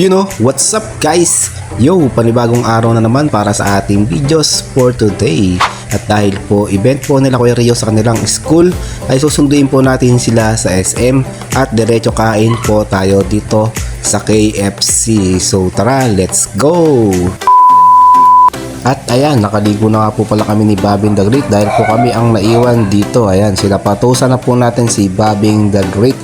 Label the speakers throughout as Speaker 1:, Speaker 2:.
Speaker 1: You know, what's up guys? Yo, panibagong araw na naman para sa ating videos for today. At dahil po event po nila Kuya Rio sa kanilang school, ay susunduin po natin sila sa SM at diretso kain po tayo dito sa KFC. So tara, let's go! At ayan, nakaligo na nga po pala kami ni Babing the Great dahil po kami ang naiwan dito. Ayan, sila patusan na po natin si Babing the Great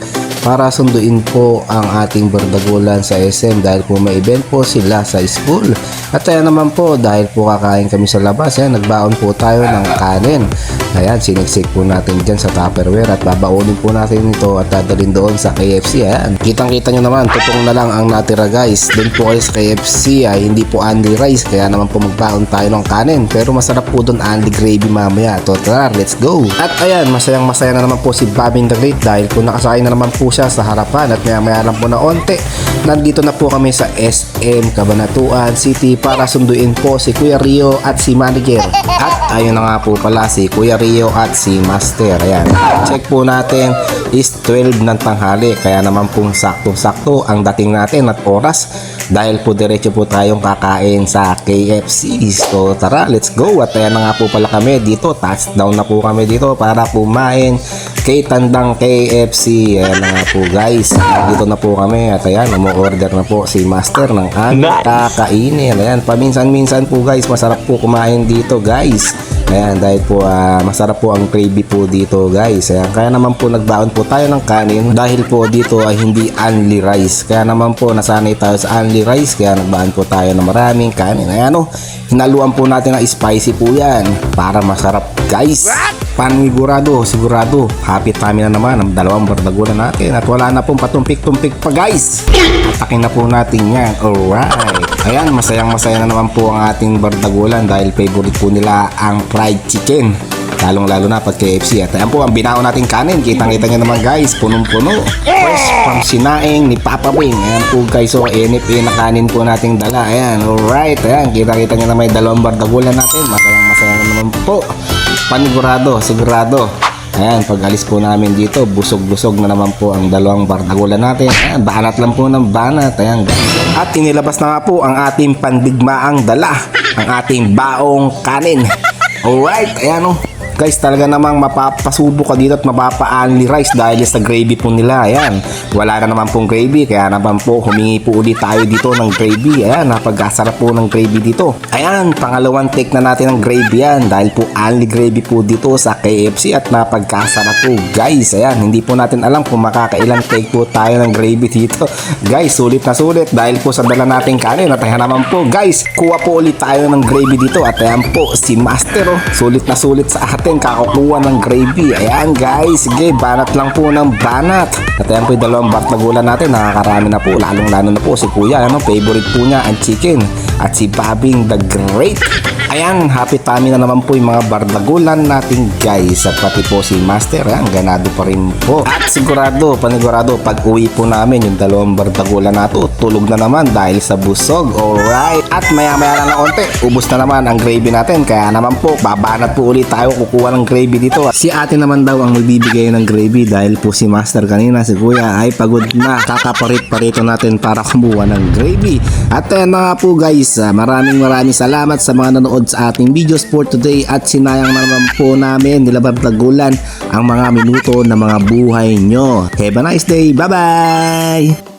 Speaker 1: para sunduin po ang ating bardagulan sa SM dahil po may event po sila sa school. At ayan naman po dahil po kakain kami sa labas, ayan, nagbaon po tayo ng kanin. Ayan, siniksik po natin dyan sa Tupperware at babaunin po natin ito at dadalhin doon sa KFC. Ayan, kitang-kita nyo naman, tutong na lang ang natira guys. Doon po kayo sa KFC ay hindi po only rice kaya naman po magbaon tayo ng kanin. Pero masarap po doon only gravy mamaya. So tara, let's go! At ayan, masayang masaya na naman po si Babin the Great dahil po nakasakay na naman po siya sa harapan at maya maya lang po na onte. Nandito na po kami sa SM Cabanatuan City para sunduin po si Kuya Rio at si Manager. At ayun na nga po pala si Kuya Rio at si Master. Ayan, check po natin is 12 ng tanghali kaya naman pong sakto-sakto ang dating natin at oras dahil po diretso po tayong kakain sa KFC. So tara, let's go. At ayan na nga po pala kami dito. Touchdown na po kami dito para kumain kay Tandang KFC. Ayan na nga po guys. Dito na po kami at ayan, umu-order na po si Master ng aming kakainin. Ayan, paminsan-minsan po guys, masarap po kumain dito guys. Ayan, dahil po ah, masarap po ang gravy po dito guys. Ayan, kaya naman po nagbaon po tayo ng kanin dahil po dito ay hindi only rice. Kaya naman po nasanay tayo sa only rice kaya nagbaon po tayo ng maraming kanin. Ayan o, hinaluan po natin ng spicy po yan para masarap guys. Panigurado, sigurado. Happy time na naman ang dalawang bardagulan natin at wala na pong patumpik-tumpik pa guys. Atakin na po natin yan. Alright. Ayan, masayang masaya na naman po ang ating bardagulan dahil favorite po nila ang fried chicken. Lalong lalo na pag KFC. At ayan po ang binaon nating kanin. Kitang-kita nyo naman guys, punong-puno. Fresh from sinaing ni Papa Bing. Ayan po guys, so NFA na kanin po nating dala. Ayan, alright. Ayan, kita-kita nyo naman yung dalawang bardagulan natin. Masayang masaya na naman po. Panigurado, sigurado. Ayan, pag alis po namin dito, busog-busog na naman po ang dalawang bardagulan natin. Ayan, banat lang po ng banat. Ayan, guys. At inilabas na nga po ang ating pandigmaang dala. Ang ating baong kanin. Alright, ayan o. Guys, talaga namang mapapasubo ka dito at mapapa-only rice dahil sa gravy po nila. Ayan, wala na naman pong gravy. Kaya naman po, humingi po ulit tayo dito ng gravy. Ayan, napagkasarap po ng gravy dito. Ayan, pangalawang take na natin ng gravy yan. Dahil po only gravy po dito sa KFC at napagkasarap po. Guys, ayan, hindi po natin alam kung makakailang take po tayo ng gravy dito. Guys, sulit na sulit dahil po sa dala nating kanin. At ayan naman po, guys, kuha po ulit tayo ng gravy dito. At ayan po, si Master, oh, sulit na sulit sa atin kakakuha ng gravy. Ayan guys, sige, banat lang po ng banat. At ayan po yung dalawang bartagulan natin, nakakarami na po, lalong lalo na po si Kuya, ano, favorite po niya ang chicken. At si Babing the Great. Ayan, happy tummy na naman po yung mga bardagulan natin guys. At pati po si Master, ayan, ganado pa rin po. At sigurado, panigurado, pag uwi po namin yung dalawang bardagulan nato, tulog na naman dahil sa busog. Alright. At maya maya lang na konti, ubos na naman ang gravy natin. Kaya naman po, babanat po ulit tayo kukuha ng gravy dito. Si ate naman daw ang magbibigay ng gravy dahil po si Master kanina, si Kuya ay pagod na. Kakaparit-parito natin para kumuha ng gravy. At ayan na nga po guys, ah, maraming maraming salamat sa mga nanood sa ating videos for today at sinayang na naman po namin nilabab tagulan ang mga minuto na mga buhay nyo. Have a nice day. Bye-bye!